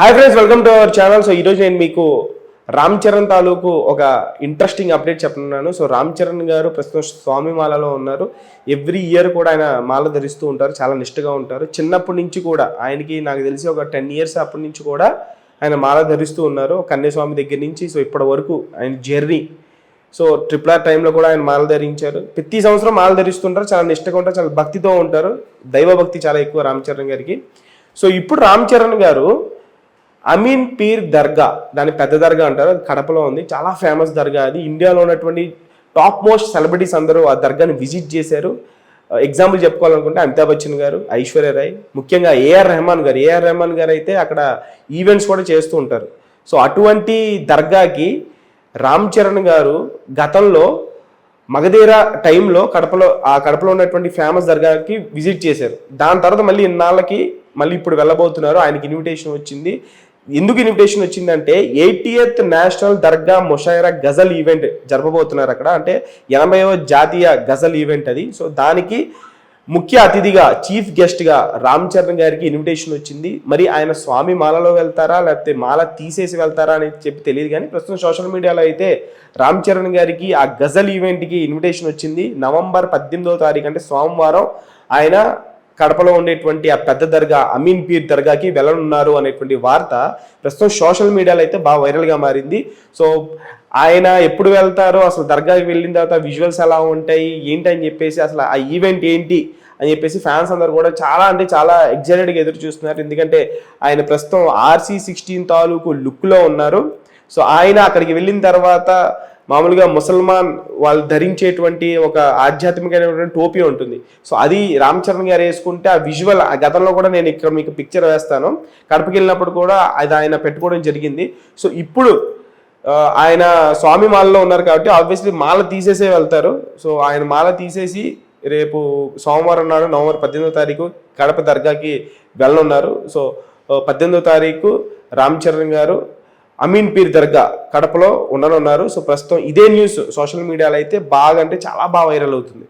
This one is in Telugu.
Hi friends welcome to our channel so ఈరోజు నేను మీకు రామ్ చరణ్ తాలూకు ఒక ఇంట్రెస్టింగ్ అప్డేట్ చెప్తున్నాను. సో రామ్ చరణ్ గారు ప్రస్తుతం స్వామి మాలలో ఉన్నారు. ఎవ్రీ ఇయర్ కూడా ఆయన మాల ధరిస్తూ ఉంటారు. చాలా నిష్ఠగా ఉంటారు. చిన్నప్పటి నుంచి కూడా ఆయనకి నాకు తెలిసి ఒక టెన్ ఇయర్స్ అప్పటి నుంచి కూడా ఆయన మాల ధరిస్తూ ఉన్నారు. కన్యాస్వామి దగ్గర నుంచి సో ఇప్పటి వరకు ఆయన జర్నీ సో ట్రిపుల్ ఆర్ టైంలో కూడా ఆయన మాల ధరించారు. ప్రతి సంవత్సరం మాల ధరిస్తుంటారు. చాలా నిష్ఠగా ఉంటారు. చాలా భక్తితో ఉంటారు. దైవభక్తి చాలా ఎక్కువ రామ్ చరణ్ గారికి. సో ఇప్పుడు రామ్ చరణ్ గారు అమీన్ పీర్ దర్గా దాని పెద్ద దర్గా అంటారు అది కడపలో ఉంది. చాలా ఫేమస్ దర్గా అది. ఇండియాలో ఉన్నటువంటి టాప్ మోస్ట్ సెలబ్రిటీస్ అందరూ ఆ దర్గాని విజిట్ చేశారు. ఎగ్జాంపుల్ చెప్పుకోవాలనుకుంటే అమితాబ్ బచ్చన్ గారు ఐశ్వర్య రాయ్ ముఖ్యంగా ఏఆర్ రెహమాన్ గారు. ఏఆర్ రెహమాన్ గారు అయితే అక్కడ ఈవెంట్స్ కూడా చేస్తూ ఉంటారు. సో అటువంటి దర్గాకి రామ్ చరణ్ గారు గతంలో మగధీర టైంలో కడపలో ఆ కడపలో ఉన్నటువంటి ఫేమస్ దర్గాకి విజిట్ చేశారు. దాని తర్వాత మళ్ళీ ఇన్నాళ్ళకి మళ్ళీ ఇప్పుడు వెళ్ళబోతున్నారు. ఆయనకి ఇన్విటేషన్ వచ్చింది. ఎందుకు ఇన్విటేషన్ వచ్చిందంటే ఎయిటీఎత్ నేషనల్ దర్గా ముషాయిరా గజల్ ఈవెంట్ జరపబోతున్నారు అక్కడ. అంటే ఎనభైవ జాతీయ గజల్ ఈవెంట్ అది. సో దానికి ముఖ్య అతిథిగా చీఫ్ గెస్ట్గా రామ్ చరణ్ గారికి ఇన్విటేషన్ వచ్చింది. మరి ఆయన స్వామి మాలలో వెళ్తారా లేకపోతే మాల తీసేసి వెళ్తారా అని చెప్పి తెలియదు కానీ ప్రస్తుతం సోషల్ మీడియాలో అయితే రామ్ చరణ్ గారికి ఆ గజల్ ఈవెంట్కి ఇన్విటేషన్ వచ్చింది. నవంబర్ పద్దెనిమిదవ తారీఖు అంటే సోమవారం ఆయన కడపలో ఉండేటువంటి ఆ పెద్ద దర్గా అమీన్ పీర్ దర్గాకి వెళ్ళనున్నారు అనేటువంటి వార్త ప్రస్తుతం సోషల్ మీడియాలో అయితే బాగా వైరల్గా మారింది. సో ఆయన ఎప్పుడు వెళ్తారో అసలు దర్గాకి వెళ్ళిన తర్వాత విజువల్స్ ఎలా ఉంటాయి ఏంటి అని చెప్పేసి అసలు ఆ ఈవెంట్ ఏంటి అని చెప్పేసి ఫ్యాన్స్ అందరు కూడా చాలా అంటే చాలా ఎగ్జైటెడ్గా ఎదురు చూస్తున్నారు. ఎందుకంటే ఆయన ప్రస్తుతం ఆర్సీ సిక్స్టీన్ తాలూకు లుక్లో ఉన్నారు. సో ఆయన అక్కడికి వెళ్ళిన తర్వాత మామూలుగా ముసల్మాన్ వాళ్ళు ధరించేటువంటి ఒక ఆధ్యాత్మికమైనటువంటి టోపీ ఉంటుంది. సో అది రామ్ చరణ్ గారు వేసుకుంటే ఆ విజువల్ ఆ గతంలో కూడా నేను ఇక్కడ మీకు పిక్చర్ వేస్తాను. కడపకి వెళ్ళినప్పుడు కూడా అది ఆయన పెట్టుకోవడం జరిగింది. సో ఇప్పుడు ఆయన స్వామి మాలలో ఉన్నారు కాబట్టి ఆబ్వియస్లీ మాల తీసేసే వెళ్తారు. సో ఆయన మాల తీసేసి రేపు సోమవారం నాడు నవంబర్ పద్దెనిమిదో తారీఖు కడప దర్గాకి వెళ్ళనున్నారు. సో పద్దెనిమిదో తారీఖు రామ్ చరణ్ గారు అమీన్ పీర్ దర్గా కడపలో ఉండనున్నారు సో ప్రస్తుతం ఇదే న్యూస్ సోషల్ మీడియాలో అయితే బాగా అంటే చాలా బాగా వైరల్ అవుతుంది.